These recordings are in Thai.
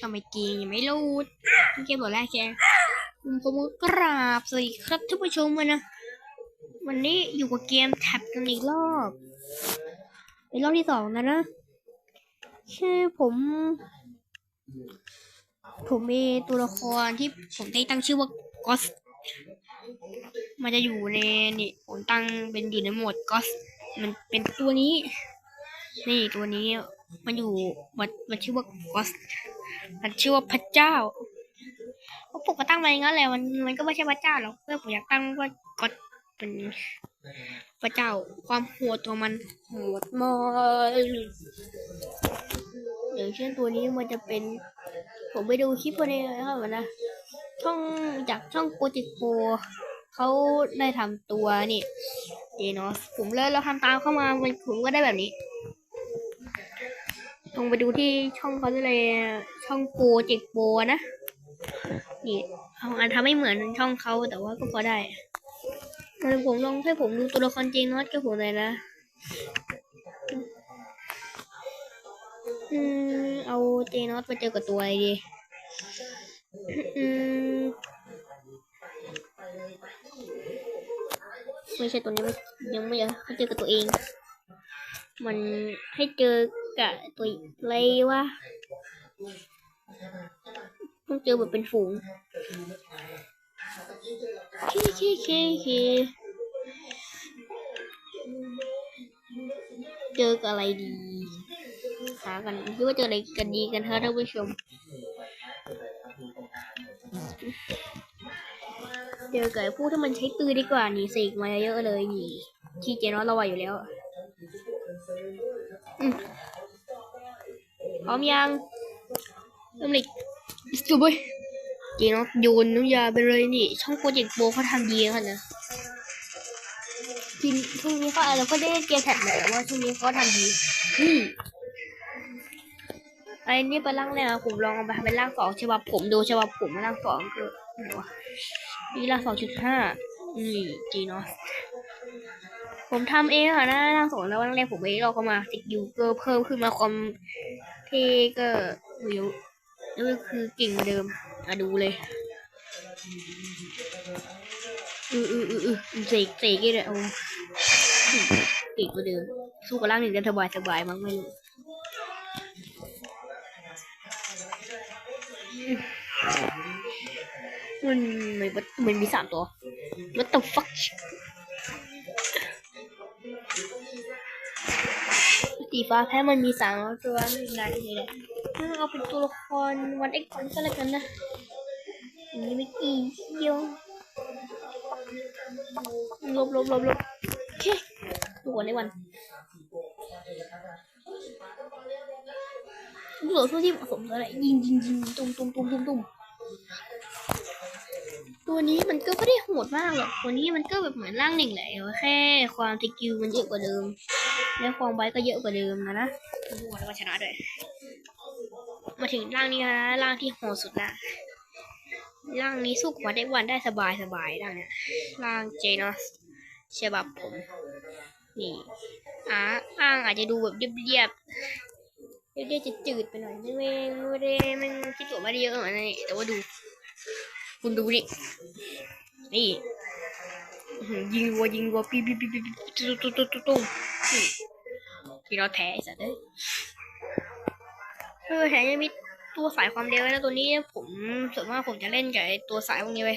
ทำไมเกมยังไม่รูดเกมบอกแรกแกผมก็กราบสวัสดีครับท่านผู้ชมวันนะ วันนี้อยู่กับเกมแท็บกันอีกรอบเป็นรอบที่สองนะนะคือผม ผมมีตัวละครที่ผมได้ตั้งชื่อว่ากอสมันจะอยู่ในนี่ผมตั้งเป็นอยู่ในโหมดกอสมันเป็นตัวนี้ นี่ตัวนี้ มันอยู่มันมันชื่อว่ากอสมันชื่อว่าพระเจ้าเพราะผมก็ตั้งมาอย่างนั้นแหละมันมันก็ไม่ใช่พระเจ้าหรอกเพื่อผมอยากตั้งว่ากอสเป็นพระเจ้าความโหดตัวมันโหดมากอย่างเช่นตัวนี้มันจะเป็น ผมไปดูคลิปวันนี้นะครับนะช่องจากช่องโปรจกต์โปเขาได้ทำตัวนี่เจนอสผมเลยเราทำตามเข้ามามันผมก็ได้แบบนี้ ลองไปดูที่ช่องเขาเลยช่องโปรเจกต์โปนะ นี่เอาอันทำไม่เหมือนช่องเขาแต่ว่าก็พอได้แต่ผมลองให้ผมดูตัวละครเจนอสกับผมเลยนะ อืม เอาเจนอสมาเจอกับตัวอะไรดี อืมไม่ใช่ตัวนี้ไม่ยังไม่อยากให้เจอกับตัวเอง มันให้เจอกับตัวอะไรวะต้องเจอแบบเป็นฝูงเคเคเคเคเจอกับอะไรดีหากันคิดว่าเจออะไรกันดีกันเถอะท่านผู้ชม เจอกับผู้ที่มันใช้ปืนดีกว่านี่เสกมาเยอะเลยนี่ที่เจนอสเราไหวอยู่แล้ว พร้อมยังเริ่มเลยจูบยเจนอสโยนน้ำยาไปเลยนี่ ช่องโปรเจกต์โบเขาทำดีค่ะนะทีมช่วงนี้เขาอาจจะไม่ได้เล่นเกมแท็บเลยแต่ว่าช่วงนี้เขาทำดีนี่ไอ้นี่เป็นร่างแรกอะผมลองเอาไปเป็นร่างสองฉบับผมดูฉบับผมร่างสองคือไหนวะนี่ละสองจุดห้านี่จีเนาะ ผมทำเองค่ะน่าสองแล้ววันแรกผมเองเราก็มาติดยูเกอร์เพิ่มขึ้นมาความเทก็วิวนี่คือเก่งเดิมอะดูเลยอืออืออืออือเสกเสกเลยโอ้เก่งกว่าเดิม สู้กับร่างหนึ่งกันสบายสบายมั้งไม่รู้มันมันมันมีสามตัว What the fuck สีฟ้าแพ้มันมีสามตัวไม่เป็นไรนี่แหละเอาเป็นตัวละครวันเอ็กซ์ก็แล้วกันนะอันนี้ไม่กี่เดียวลบลบลบลบโอเคตัวในวันลูกต่อสู้ที่เหมาะสมเลยยิงยิงยิงตุ้มตุ้มตุ้มตุ้มตุ้มตัวนี้มันก็ไม่ได้โหดมากหรอกตัวนี้มันก็แบบเหมือนร่างหนึ่งแหละแต่ว่าแค่ความสกิลมันเยอะกว่าเดิม และความไวก็เยอะกว่าเดิมนะนะโอ้โหแล้วก็ชนะด้วย มาถึงร่างนี้นะร่างที่โหดสุดละร่างนี้สู้กับเด็กวันได้สบายสบายร่างเนี้ยร่างเจนอสฉบับผม นี่อ่าร่างอาจจะดูแบบเรียบๆเรียบๆจะจืดไปหน่อยไม่ไม่ไม่ได้มันคิดตัวไม่ได้เยอะเหมือนนี่แต่ว่าดู คุณดูนี่นี่ยิงรัวยิงรัวปีปีปีปีตุ้มตุ้มตุ้มตุ้ม ตุ้มนี่ที่เราแท้ไอ้สัตว์เอ้ยเออแถมยังมีตัวสายความเร็วนะตัวนี้ผมส่วนมากผมจะเล่นกับไอ้ตัวสายพวกนี้ไป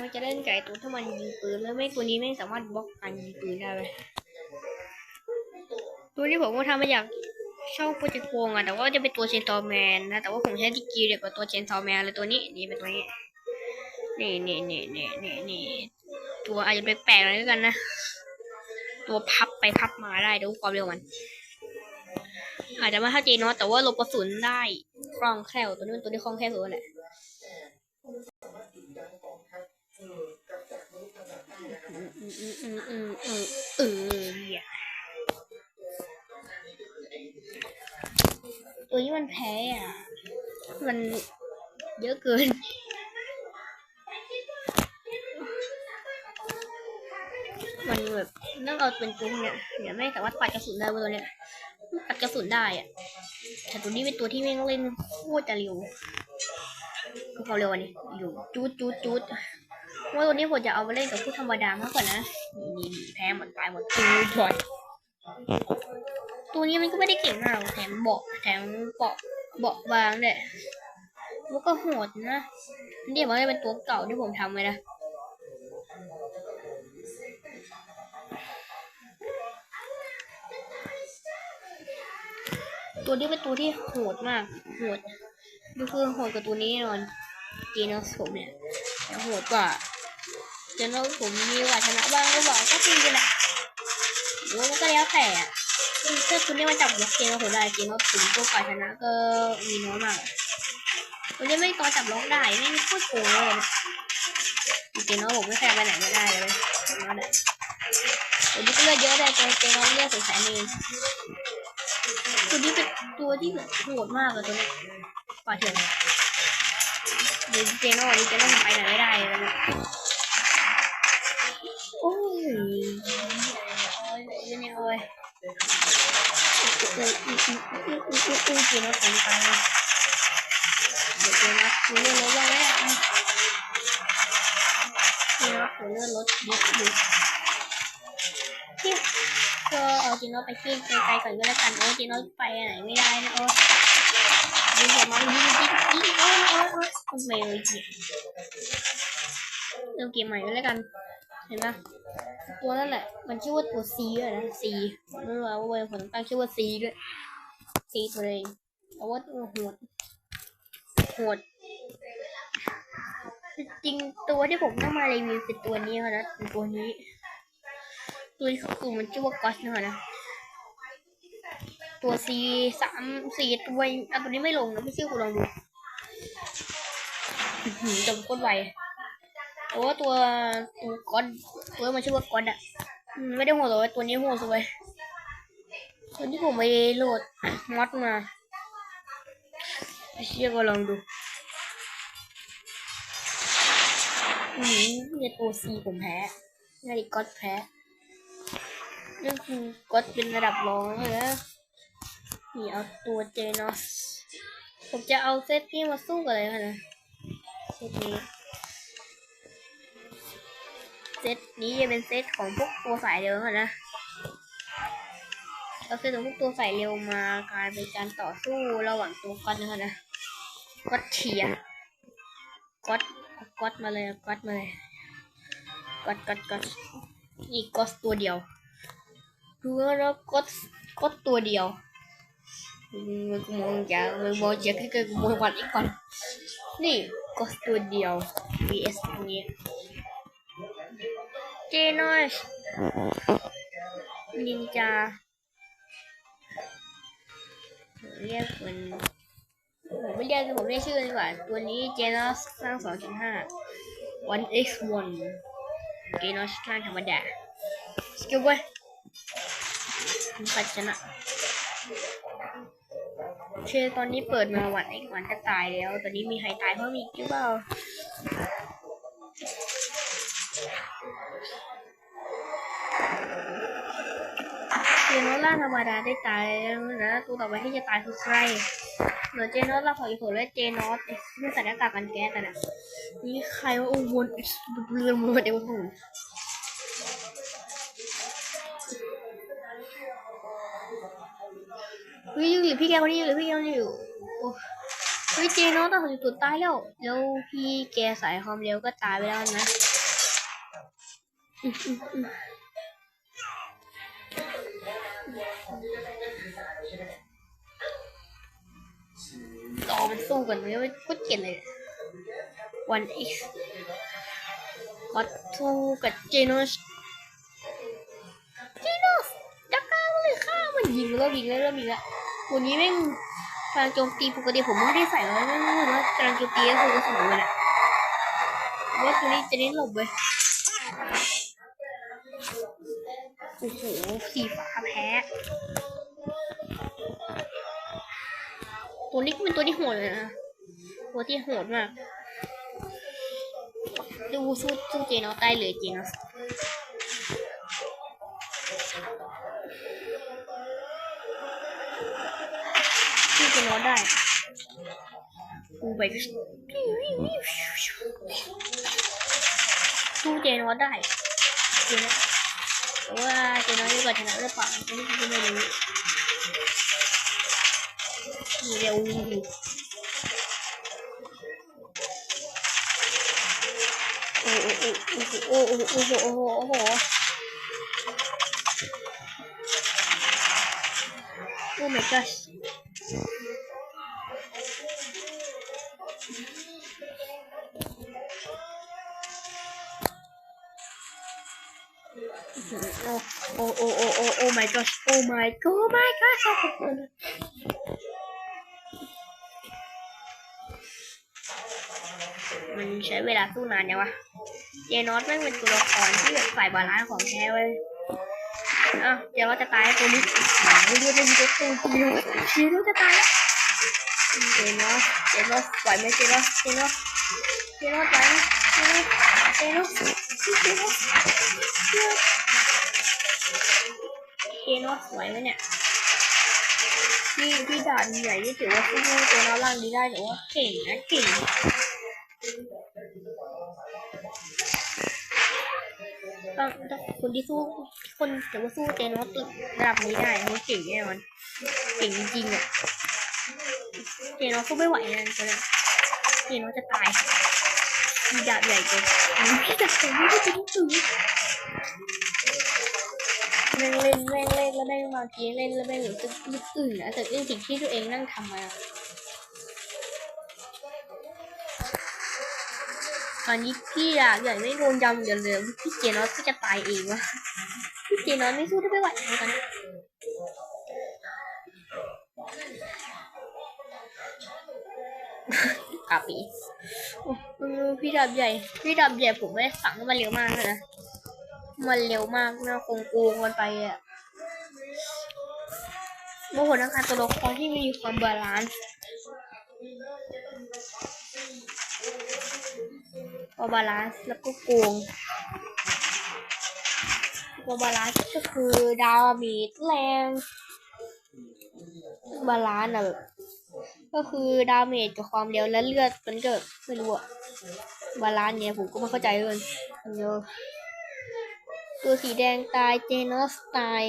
มันจะเล่นกับไอ้ตัวที่มันยิงปืนแล้วไม่ตัวนี้ไม่สามารถบล็อกการยิงปืนได้เลยตัวนี้ผมก็ทำมาจากช่องโปรเจกต์โกงอะแต่ว่าจะเป็นตัวเชนตอแมนนะแต่ว่าผมใช้สกิลเดียวกับตัวเชนตอแมนเลยตัวนี้นี่เป็นตัวนี้นี่นี่นี่นี่นี่นี่ตัวอาจจะแปลกๆหน่อยแล้วกันนะ ตัวพับไปพับมาได้ดูความเร็วมัน อาจจะไม่เท่าเจนเนาะแต่ว่าลบกระสุนได้คล่องแคล่วตัวนี้เป็นตัวที่คล่องแคล่วสุดแหละเออตัวนี้มันแพ้อะ มันเยอะเกิน มันแบบต้องเอาเป็นตัวเนี่ยเดี๋ยวไม่สามารถปัดกระสุนได้บนตัวเนี่ยปัดกระสุนได้อะแต่ตัวนี้เป็นตัวที่แม่งเล่นโคตรจะเร็วคือความเร็วอันนี้อยู่จูดจูดจูดว่าตัวนี้ผมจะเอาไปเล่นกับผู้ธรรมดามากกว่านะนี่แพ้หมดตายหมดจูดบ่อยตัวนี้มันก็ไม่ได้เก่งมากหรอกแถมเบาะแถมเบาะเบาะบางด้วยแล้วก็โหดนะนี่มันจะเป็นตัวเก่าที่ผมทำไว้นะ ตัวนี้เป็นตัวที่โหดมากโหดดูคือโหดกว่าตัวนี้แน่นอนจีนอสผมเนี่ยแต่โหดกว่าเจนอสผมมีโอกาสชนะบ้างก็บอกก็จริงกันแหละหรือว่ามันก็แล้วแต่อะถ้าคุณได้มาจับล็อกเกมผมได้เกมว่าผมก็กว่ายชนะก็มีน้อยมากตัวนี้ไม่ตอนจับล็อกได้ไม่มีโคตรโกงเลยนะเกมว่าผมไม่แค่ไปไหนไม่ได้เลยตัวนี้ตัวนี้ก็เลือดเยอะเลยเกมว่าเลือดสงสัยเอง ตัวนี้เป็นตัวที่แบบโหดมากเลยตัวนี้ป่าเถื่อนเดนเจโน่ดิเจโน่ไปไหนไม่ได้แล้วนยโอ้ยเนี่ยโอ้ยอุ้ยอุ้ยอุ้ยอุ้ยอุ้ยเจโน่ถึงไปเดี๋ยวเจโน่คุณเลื่อนรถยังไงเจโน่คุณเลื่อนรถดิดิ ก็เอาจีโน่ไปที่ไกลๆก่อนก็แล้วกันโอ้จีโน่ไปไหนไม่ได้นะโอ้ยิงผมมายิงยิงยิงโอ้โอ้โอ้ยโอ้ไม่เลยจีเริ่มเกมใหม่ก็แล้วกัน เห็นไหมตัวนั่นแหละ มันชื่อว่าตัวซีอะนะซีไม่รู้ว่าเว้ยผมตั้งชื่อว่าซีด้วยซีตัวเองแต่ว่าตัวโหดโหดจริงตัวที่ผมต้องมารีวิวเป็นตัวนี้ค่ะนะตัวนี้ ตัวที่เขาคือมันชื่อว่ากอสนะคะนะ ตัวซีสามสี่ตัวอันตัวนี้ไม่ลงนะไม่เชื่อกูลองดูหือจมโคตรไวแต่ว่าตัวตัวกอตตัวมันชื่อว่ากอตอะไม่ได้โหัวเลยตัวนี้โหัวสวยตัวที่ผมไปโหลดมอดมาไม่เชื่อก็ลองดูอืมเนี่ยตัวซีผมแพ้นาฬิก๊อตแพ้ เรื่คือก็เป็นระดับรองเลยนะนี่เอาตัวเจนอสผมจะเอาเซตนี้มาสู้กับอะไรกันนะเซตนี้เซตนี้จะเป็นเซตของพวกตัวสายเร็วกันนะเอาเซตของพวกตัวสายเร็วมากลายเป็นการต่อสู้ระหว่างตัวกันนะคะนะก็เทียก็ดก็ดมาเลยก็ดมาเลยก็ดก็ดก็ดนี่ก็ตัวเดียว ดูแล้วก็ก็ตัวเดียวมึงมองจากมึงมองจากแค่กูมองวันอีกก่อนนี่ก็ตัวเดียว vs ตรงนี้เจนอสนินจาเรียกมันผมไม่เรียกผมเรียกชื่อดีกว่า ตัวนี้เจนอสสร้างสองจุดห้า one x one เจนอสสร้างธรรมดาสกิลเว้ย ใครชนะคือตอนนี้เปิดมาวันไอีกวันก็ตายแล้ว ตอนนี้มีใครตายเพิ่มอีกหรือเปล่าเจนอสล่าธรรมดาได้ตายแล้วนะ ตัวต่อไปที่จะตายคือใครเหลือเจนอสล่าของอีกคนและเจนอสที่ใส่หน้ากากกันแก๊สแต่น่ะนี่ใครว่าโอ้วนเรื่องมันเดี๋ยวผม เฮ้ยยังเหลือพี่แกคนนี้ยังเหลือพี่แกคนนี้อยู่โอ้เฮ้ยเจโน้ตต้องจุดตายแล้ว แล้วพี่แกสายความเร็วก็ตายไปแล้วนะอืมอืมอืมต่อมันสู้กันเลยไม่พูดเก่งเลยวันเอ็กซ์วัดสู้กับเจโนส มันยิงแล้วยิงแล้วแล้วยิงแล้วตัวนี้แม่งพลังโจมตีปกติผมไม่ได้ใส่แล้วไม่รู้ว่ากำลังโจมตีก็คือกระสุนเลยแหละว่าตัวนี้จะเน้นหลบเลยโอ้โหสีฟ้าแพ้ตัวนี้ก็เป็นตัวที่โหดเลยนะตัวที่โหดมาก ดูสู้สู้เจนอสได้เลยเจนเอน อสได้กูไปสู้เจนวอสได้เจนว่าเจนอสจะกว่าชนะหรือเปล่าอันนี้ไม่รู้เร็วโอ้โอ้โอ้โอ้โอ้โอ้โอ้โอ้โอ้โอ้ my gosh. Oh, oh, oh, oh, oh my gosh. Oh my god, oh my gosh. I can't... Mình sẽ về là tu nàn nhau à. Giờ nó với mình cũng được còn chứ phải bảo lái khoảng theo ấy. À, giờ nó cho tay tôi đi. Mình đưa lên cho tôi nhiều. Xíu nó cho tay á. Để nó, để nó, quậy mấy cái nó, cái nó. Cái nó, cái nó, cái nó, cái nó, cái nó. เนาะสวยไหมเนี่ยพี่พี่ดาดใหญ่ที่ถือว่าที่ตัวเราร่างดีได้แต่ว่าเก่งนะเก่งต้องต้องคนที่สู้คนแต่ว่าสู้เตนอสระดับนี้ได้มันเก่งแน่นอนเก่งจริงๆอะเตนอสสู้ไม่ไหวนะตอนนี้เตนอสจะตายพี่ดาดใหญ่เกิพี่ดาดใหญ่ไม่ได้จริง จืดแม่งเล่นแม่งเล่นแล้วแม่งบางทีเล่นแล้วแม่งรู้สึกนึกอื่นนะแต่เรื่องสิ่งที่ตัวเองนั่งทำมาตอนนี้พี่ดาบใหญ่ไม่โดนยำเดี๋ยวเลยพี่เจนอสก็จะตายเองวะพี่เจนอนไม่สู้ได้ไม่ไหวเลยตอนนี้อาปีโอ้เออพี่ดับใหญ่ พี่ดับใหญ่ผมไม่ได้สั่งว่ามันเร็วมากเลยนะ มันเร็วมากนะคงโกงมันไปอะโมโหนักการตัวละครที่มีความบาลานซ์พอบาลานซ์แล้วก็โกงตัวบาลานซ์ก็คือดาวมีดแรงบาลานซ์อะก็คือดาเมจกับความเร็วและเลือดมันก็ไม่รู้อะบาลานซ์เนี่ยผมก็ไม่เข้าใจเลยเดี๋ยว ตัวสีแดงตายเจนอสตาย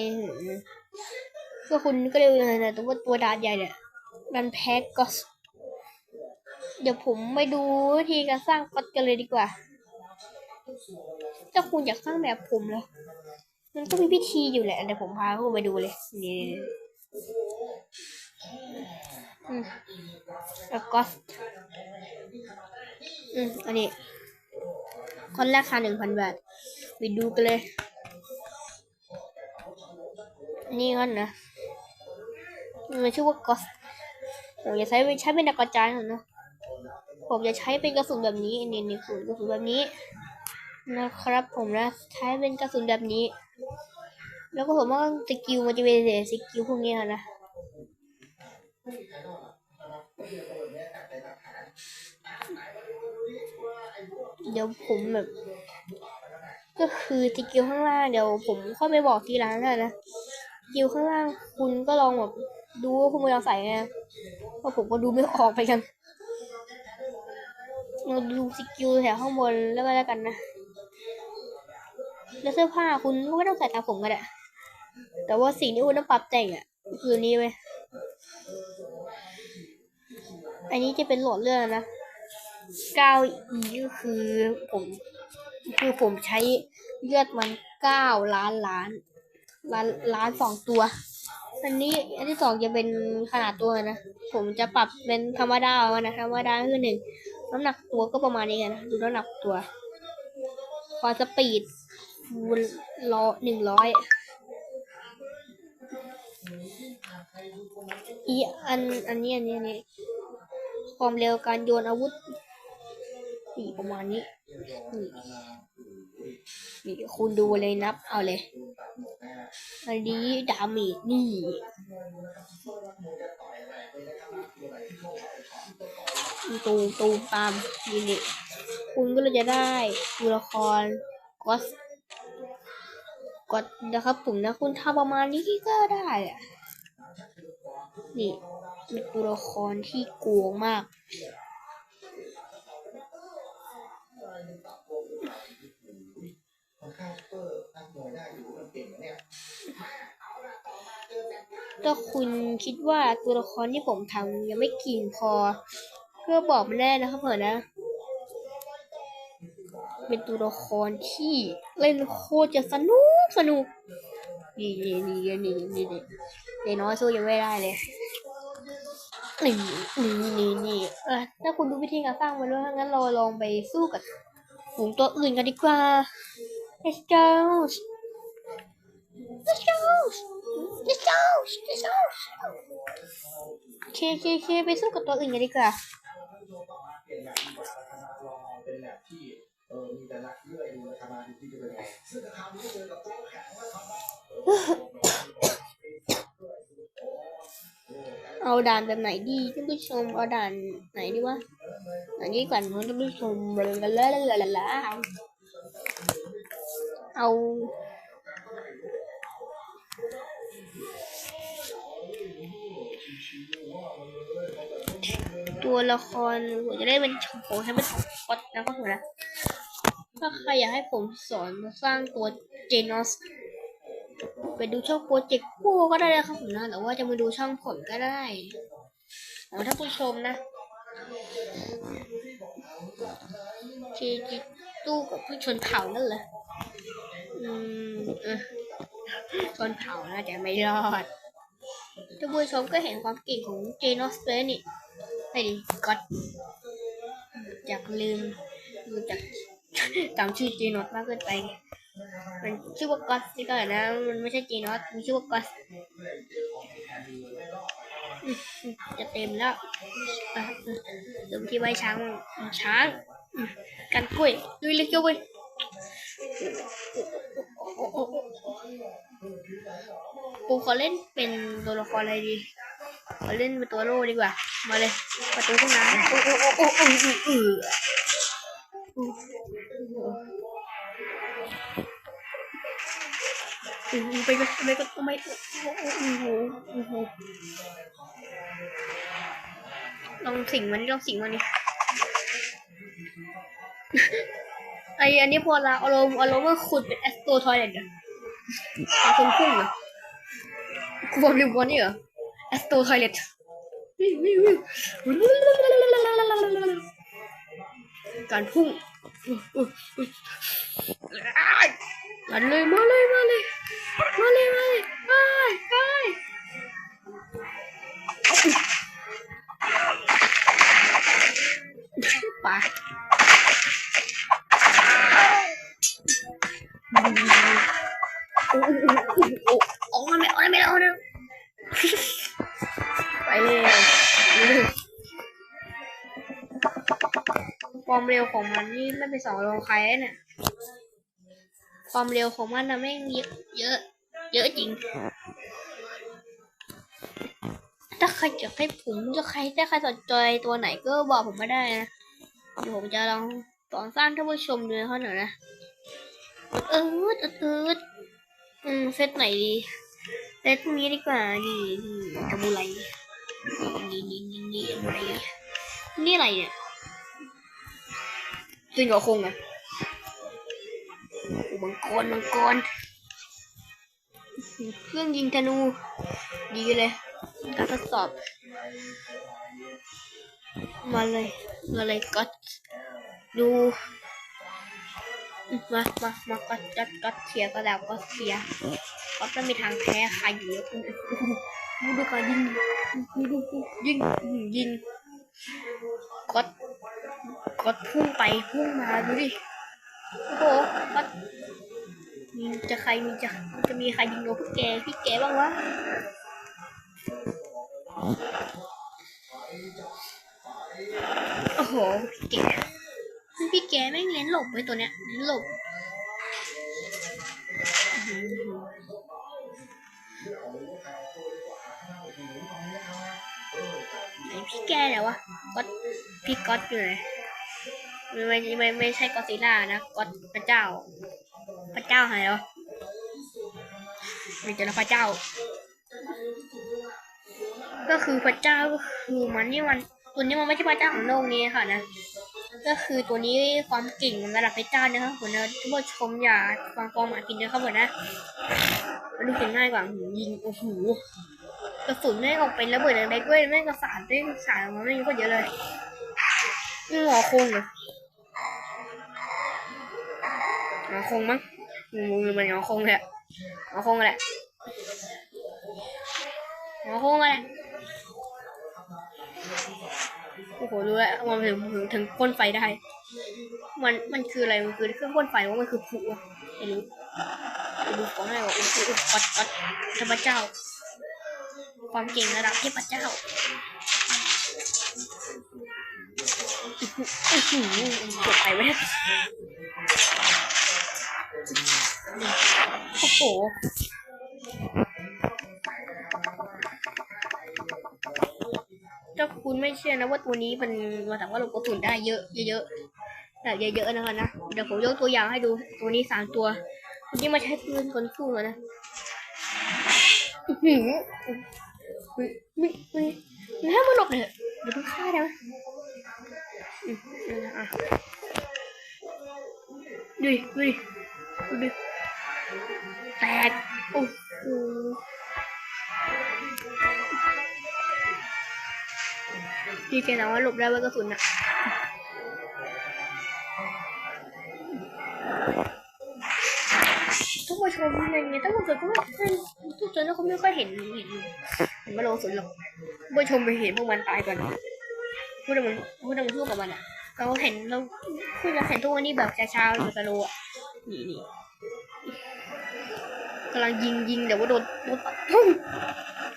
ก็คุณก็เร็วเลยนะแต่ว่าตัวดาบใหญ่เนี่ยมันแพ้ก็สเดี๋ยวผมไปดูวิธีการสร้างก็สกันเลยดีกว่า ถ้าคุณอยากสร้างแบบผมเหรอมันก็มีพิธีอยู่แหละเดี๋ยวผมพาคุณไปดูเลย นี่อืมแล้วก็อืม อันนี้คนราคาหนึ่งพันบาท ไปดูกันเลย นี่ก่อนนะมันชื่อว่าก็สผมจะใช้ใช้เป็นกระจายหน่อยนะ ผมจะใช้เป็นกระสุนแบบนี้นี่นี่กระสุนกระสุนแบบนี้ นะครับผมนะใช้เป็นกระสุนแบบนี้ แล้วก็ผมว่าสกิลมันจะเป็นสกิลพวกนี้นะเดี๋ยวผมแบบ ก็คือสกิลข้างล่างเดี๋ยวผมค่อยไปบอกทีหลังนะนะสกิลข้างล่างคุณก็ลองแบบดูว่าคุณจะใส่ไงเพราะผมก็ดูไม่ออกไปกันเราดูสกิลแถวข้างบนแล้วก็แล้วกันนะแล้วเสื้อผ้าคุณก็ไม่ต้องใส่ตามผมก็ได้แต่ว่าสิ่งที่คุณต้องปรับแต่งอะ คือนี้เว้ยอันนี้จะเป็นหลอดเลือดนะ 9 e ก็คือผม คือผมใช้ เลือดมันเก้าล้านล้านล้านล้านสองตัว อันนี้อันที่สองจะเป็นขนาดตัวนะ ผมจะปรับเป็นธรรมดาเอานะธรรมดาคือหนึ่งน้ำหนักตัวก็ประมาณนี้นะดูน้ำหนักตัวความสปีดคูณร้อหนึ่งร้อยอีอันอันนี้อันนี้อันนี้ความเร็วการโยนอาวุธนี่ประมาณนี้นี่ นี่คุณดูเลยนับ เอาเลย อันนี้ดาเมจนี่ ตูมตูมตามนี่นี่คุณก็เลยจะได้ตัวละครก็สกดนะครับผมนะคุณทำประมาณนี้ก็ได้อะนี่เป็นตัวละครที่โกงมาก ถ้าคุณคิดว่าตัวละครที่ผมทำยังไม่เกินพอ ก็บอกมาได้นะครับเผื่อนะ เป็นตัวละครที่เล่นโคตรจะสนุกสนุกนี่นี่นี่นี่นี่นี่เด็น้อยสู้ยังไม่ได้เลยนี่นี่นี่นี่เออถ้าคุณดูวิธีการสร้างมันด้วยงั้นเราลองไปสู้กับฝูงตัวอื่นกันดีกว่า let's go let's go let's go let's go โอเคโอเคโอเคไปสู้กับตัวอื่นกันดีกว่าเป็นแบบที่เออมีแต่นักเลื่อยดูแลทำงานที่จะเป็นซึ่งคราวนี้เจอกับโต๊ะแข็งแล้วครับเอาด่านแบบไหนดีท่านผู้ชมเอาด่านไหนดีวะอันนี้ก่อนท่านผู้ชมลาลาลาลาลาลา เอา ตัวละครผมจะได้เป็นของให้เป็นของก๊อตนะครับผมนะถ้าใครอยากให้ผมสอนสร้างตัวเจนอสไปดูช่องโปรเจกต์โป้ก็ได้นะครับผมนะหรือว่าจะมาดูช่องผมก็ได้เอาท่านผู้ชมนะทีจิตู้กับผู้ชนเผ่านั่นแหละ อืมเออชนเผ่าน่าจะไม่รอดท่านผู้ชมก็เห็นความเก่งของเจนอสเตอร์นี่ไอ้ดิก็อดอยากลืมลืมจากจำชื่อเจนอสมากเกินไป มันชื่อว่าก็อตนี่ก็นะ มันไม่ใช่เจนอสมันชื่อว่าก็อตอืมจะเต็มแล้วอะอืมที่ไว้ช้างช้าง กันกล้วยลุยเลยเจ้าเว้ย ปูขอเล่นเป็นตัวละครอะไรดีขอเล่นเป็นตัวโล่ดีกว่า มาเลยประตูห้องน้ำโอ้โอ้โอ้โอ้โอ้โอ้โอ้อืมไปก็ไปก็ไม่โอ้โหโอ้โหลองสิงมันลองสิงมันดิ ไออันนี้พอละอารมณ์อารมณ์ว่าขุดเป็นแอสโตทอยเลตอะเอาคนพุ่งเหรอคุณบอกริวบอลนี่เหรอแอสโตทอยเลตการพุ่งมาเลยมาเลยมาเลย องรองใครเนี่ย ความเร็วของมันนะแม่งเยอะ เยอะ เยอะจริง ถ้าใครจะให้ผมจะใครถ้าใครสนใจตัวไหนก็บอกผมมาได้นะ เดี๋ยวผมจะลองสอนสร้างท่านผู้ชมดูเขาหน่อยนะเออเออเอออืมเซตไหนดีเซตนี้ดีกว่า นี่นี่กระบุไรนี่นี่นี่นี่กระไรนี่อะไรเนี่ย จริงเหรอคงอะโอ้มังกรมังกรเครื่องยิงธนู ดีเลยการทดสอบ มาเลย มาเลยก็ดู มามามาก็จัดก็เทียร์ก็แล้วก็เทียร์ก็จะมีทางแพ้ใครอยู่แล้วดูดูการยิงดูดูยิงยิง ก็พุ่งไปพุ่งมาดูดิ โอ้โหก็มีจะใครมีจะจะมีใครยิงโดนพี่แกพี่แกบ้างวะโอ้โหพี่แกพี่แกแม่งเล่นหลบไว้ตัวเนี้ยเล่นหลบอื้อหือไหนพี่แกเดี๋ยววะก็พี่ก๊อตอยู่ไหน ไม่ไม่ไม่ไม่ใช่กอซิล่านะก็อดพระเจ้า พระเจ้าหายแล้วมีเจอแล้วพระเจ้า ก็คือพระเจ้าก็คือมันนี่มันตัวนี้มันไม่ใช่พระเจ้าของโลกนี้ค่ะนะ ก็คือตัวนี้ความเก่งระดับพระเจ้านะครับผมนะทุกผู้ชมอย่าฟังฟองหมากินนะครับผมนะมันดูเก่งง่ายกว่ายิงโอ้โหกระสุนแม่งออกเป็นระเบิดอะไรด้วยแม่งกระสานด้วยสารออกมาไม่ยอะก็เยอะเลยนี่หงอคงเหร หงอคงมั้งมือมันหงอคงเละหงอคงแหละหงอคงแหละโอ้โหรู้แล้วมันถึงถึงถึงพ่นไฟได้ มันมันคืออะไรมันคือเครื่องพ่นไฟว่ามันคือผูอะไม่รู้ดูของให้ว่าโอ้โหปัดปัดเทพเจ้า ความเก่งระดับเทพเจ้าอือหืออื้หือกดไปไว้ โอ้โหถ้าคุณไม่เชื่อนะว่าตัวนี้มันมาสามารถลงกระสุนได้เยอะเยอะแบบเยอะๆนะคะนะ เดี๋ยวผมยกตัวอย่างให้ดูตัวนี้สามตัวตัวนี้มาใช้ปืนคนสู้มานะหืมไม่ไม่ไม่ให้มันหลบเลยเดี๋ยวเพิ่งฆ่าได้ไหมอืมนั่นนะอะดูดิดูดิดูดิ แตกโอ้โหดีเจนะว่าหลบได้ว่ากระสุนอะทุกผู้ชมอะไงี้ยทุกผู้ชมก็ไม่ทุกคนก็ไม่ค่อยเห็นเห็นเห็นมาลงสุนหรอกผู้ชมไปเห็นพวกมันตายก่อนพูดมันพูดมันสู้กับมันอะเราเห็นเราพูดเราเห็นทุกวันนี้แบบช้าๆแบบสโลว์อะนี่นี่ กำลังยิงยิงแต่ว่าโดนโดนปัดปุ้ง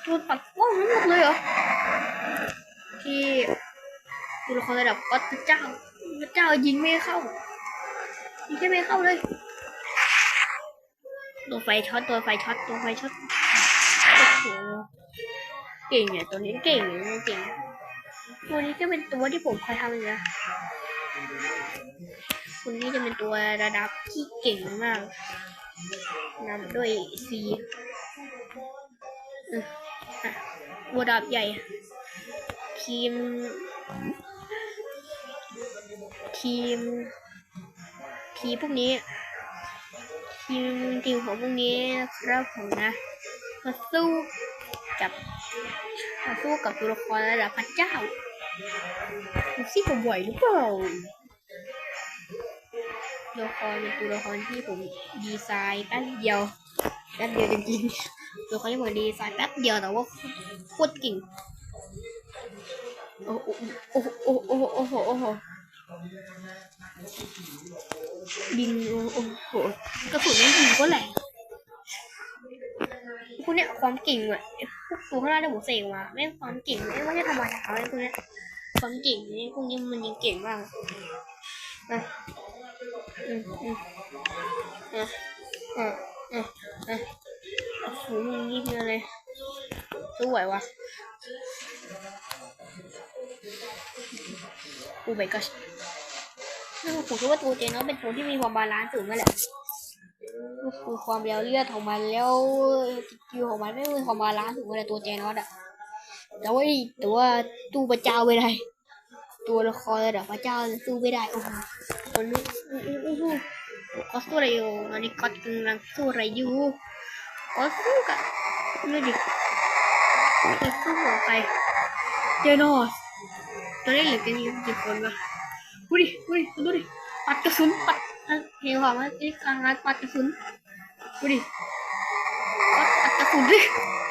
โดนปัดป้องทั้งหมดเลยเหรอที่ตัวละครระดับก็พระเจ้าพระเจ้ายิงไม่เข้ายิงแค่ไม่เข้าเลยตัวไฟช็อตตัวไฟช็อตตัวไฟช็อตโอ้โหเก่งเนี่ยตัวนี้เก่งเนี่ยเก่งตัวนี้จะเป็นตัวที่ผมเคยทำอยู่นะคนนี้จะเป็นตัวระดับที่เก่งมาก นำด้วยซีอืมอะตัวดาบใหญ่ทีม ทีม ทีพวกนี้ ทีมทีมของพวกนี้นะครับผมนะ มาสู้กับมาสู้กับตัวละครระดับพระเจ้าดูสิผมไหวหรือเปล่า ตัวละครเป็นตัวละครที่ผมดีไซน์แป๊บเดียวแป๊บเดียวจริงๆตัวละครที่ผมดีไซน์แป๊บเดียวแต่ว่าโคตรเก่งโอ้โหโอ้โหโอ้โหโอ้โหโอ้โหยิงโอ้โหกระสุนนี่ยิงก็แหลกพวกเนี้ยความเก่งอะพวกตัวข้างล่างที่ผมเสกมาแม่งความเก่งไม่ไม่ใช่ธรรมดาเลยพวกเนี้ยความเก่งนี่พวกนี้มันยิงเก่งมากอะ อืมอืมอะอะอะอะโอ้โหมึงยิงอะไรสู้ไหววะโอ้ my gosh นี่ผมคิดว่าตัวเจนเนาะเป็นตัวที่มีความบาลานซ์สูงนั่นแหละคือความเร็วเลือดของมันแล้วสกิลของมันไม่มีความบาลานซ์สูงเลยตัวเจนเนาะอะแต่ว่าตัวตู้พระเจ้าไม่ได้ ตัวละครระดับพระเจ้าสู้ไม่ได้โอ้โห คนนี้อู้อู้อู้อู้ก็สู้อะไรอยู่ตอนนี้ก็กำลังสู้อะไรอยู่ก็สู้กับนี่ดิก็สู้กับใครเจนอสตอนนี้เหลือกันอยู่กี่คนวะดูดิดูดิดูดิปัดกระสุนปัดเห็นความว่าไอ้กลางงานปัดกระสุนดูดิปัดปัดกระสุนดิ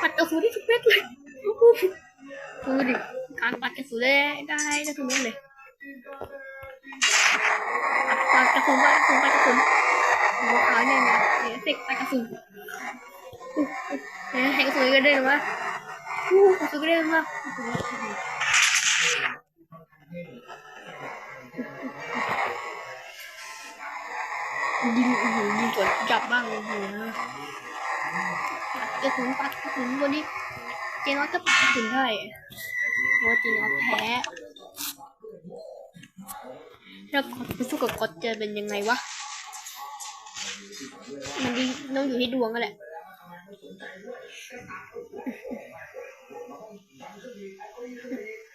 ปัดกระสุนที่ทุกเม็ดเลยโอ้โหดูดิการปัดกระสุนได้ได้ได้ทุกเม็ดเลย ปัดกระสุนปัดกระสุนปัดกระสุนหัวขาวเนี่ยนะเสียเสกปัดกระสุนเนี่ยให้กสุนก็ได้หรือวะอู้กระสุนก็ได้หรือวะยิงโอ้โหยิงสวนจับบ้างโอ้โหปัดกระสุนปัดกระสุนวันนี้เจนอสก็ปัดกระสุนได้เพราะเจนอสแพ้ แล้วกดไปสู้กับกดจะเป็นยังไงวะ มันดีต้องอยู่ที่ดวงกันแหละ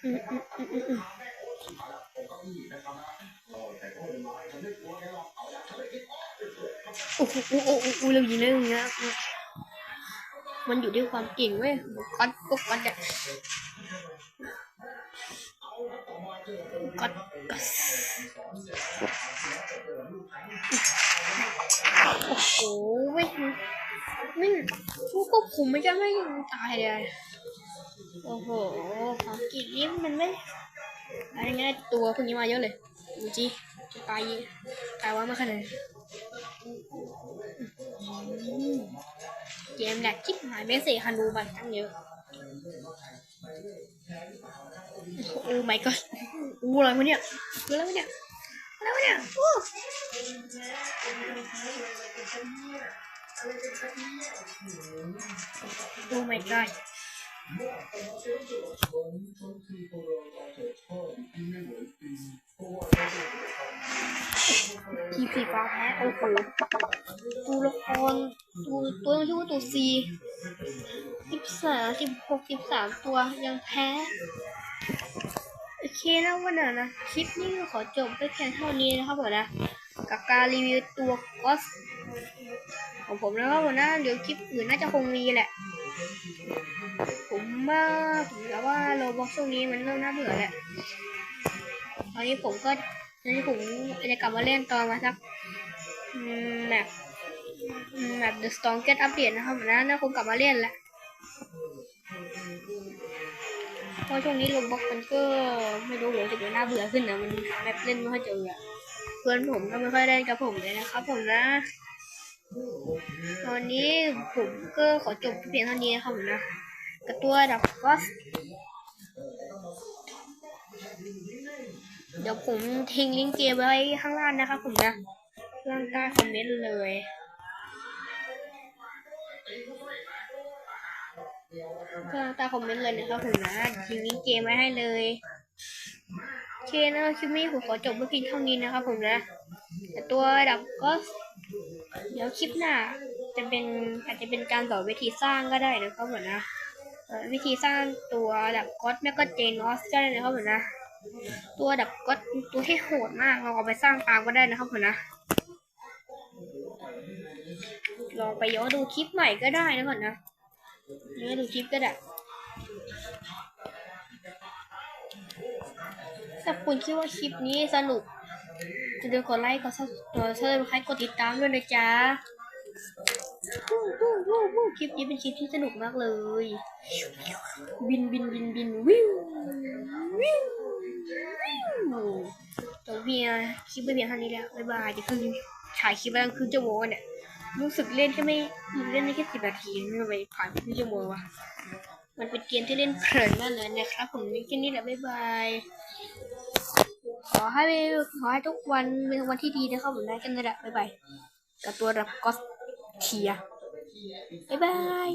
อืออืออืมโอ้โหโอ้โหโอ้เรายิงได้อย่างเงี้ยมันอยู่ที่ความเก่งเว้ยกัดก็กัดอะกัดกัดโควบคุมไม่จะไม่ตายเลย โอ้โหของกินนี่มันไม่อะไรเงี้ยตัวพวกนี้มาเยอะเลยดูจีจะตายตายว่ามาขนาดไหนอืมเกมแหลกจิ๊บหายไม่เสียคันดูบันตั้งเยอะโอ้ my god อู้อะไรวะเนี่ยคืออะไรวะเนี่ยอะไรวะเนี่ยโอ้ โอ้ my god ทีพีฟ้าแพ้โอ้โหตัวละครตัวตัวชื่อว่าตัวซีสิบสามสิบหกสิบสามตัวยังแพ้ โอเคนะวันนี้นะ คลิปนี้ขอจบไปเพียงเท่านี้นะครับผมนะ กับการรีวิวตัวก็สของผมนะครับผมนะเดี๋ยวคลิปอื่นน่าจะคงมีแหละ ผมว่าผมแล้วว่าโรบอทช่วงนี้มันเริ่มน่าเบื่อแหละตอนนี้ผมก็ตอนนี้ผมจะกลับมาเล่นตอนมาสักอืมแบบอืมแบบ The Strongest อัปเดตนะครับผมนะน่าคงกลับมาเล่นแหละเพราะช่วงนี้โรบอทมันก็ไม่รู้ผมจะเป็นน่าเบื่อขึ้นนะมันแบบเล่นไม่ค่อยเจออะ เพื่อนผมก็ไม่ค่อยเล่นกับผมเลยนะครับ ผมนะ ตอนนี้ผมก็ขอจบเพียงเท่านี้นะครับผมนะกับตัวดับก็เดี๋ยวผมทิ้งลิงก์เกมไว้ข้างล่างนะครับผมนะล่างใต้คอมเมนต์เลยก็ใต้คอมเมนต์เลยนะครับผมนะทิ้งลิงก์เกมไว้ให้เลย เคนะคลิปนี้ผมขอจบไว้เพียงเท่านี้นะครับผมนะ แต่ตัวดับก็ เดี๋ยวคลิปหน้า จะเป็นอาจจะเป็นการสอนวิธีสร้างก็ได้นะครับผมนะวิธีสร้างตัวดับก๊อตแม่ก็เจนออสก็ได้นะครับผมนะ ตัวดับก๊อตตัวที่โหดมากเราเอาไปสร้างตามก็ได้นะครับผมนะลองไปย้อนดูคลิปใหม่ก็ได้นะก่อนนะย้อนดูคลิปก็ได้าคุณคิดว่าคลิปนี้สนุกจะดูกดไลค์กดซับเออเชิญใครกดติดตามด้วยนะจ๊ะคลิปนี้เป็นคลิปที่สนุกมากเลย บินบินบินบินวิววิววิวตัวเพียงคลิปไม่เพียงเท่านี้แล้วบ๊ายบายเดี๋ยวคือถ่ายคลิปไปตั้งครึ่งชั่วโมงเนี่ยรู้สึกเล่นแค่ไม่เล่นได้แค่สิบนาทีไม่ไปผ่านครึ่งชั่วโมงวะมันเป็นเกมที่เล่นเพลินมากเลยนะครับผมนี่แค่นี้แหละบ๊ายบาย ขอให้ขอให้ทุกวันเป็นวันที่ดีนะครับผมนะกันเลยละบ๊ายบายกับตัวรับก็เทียบ๊ายบาย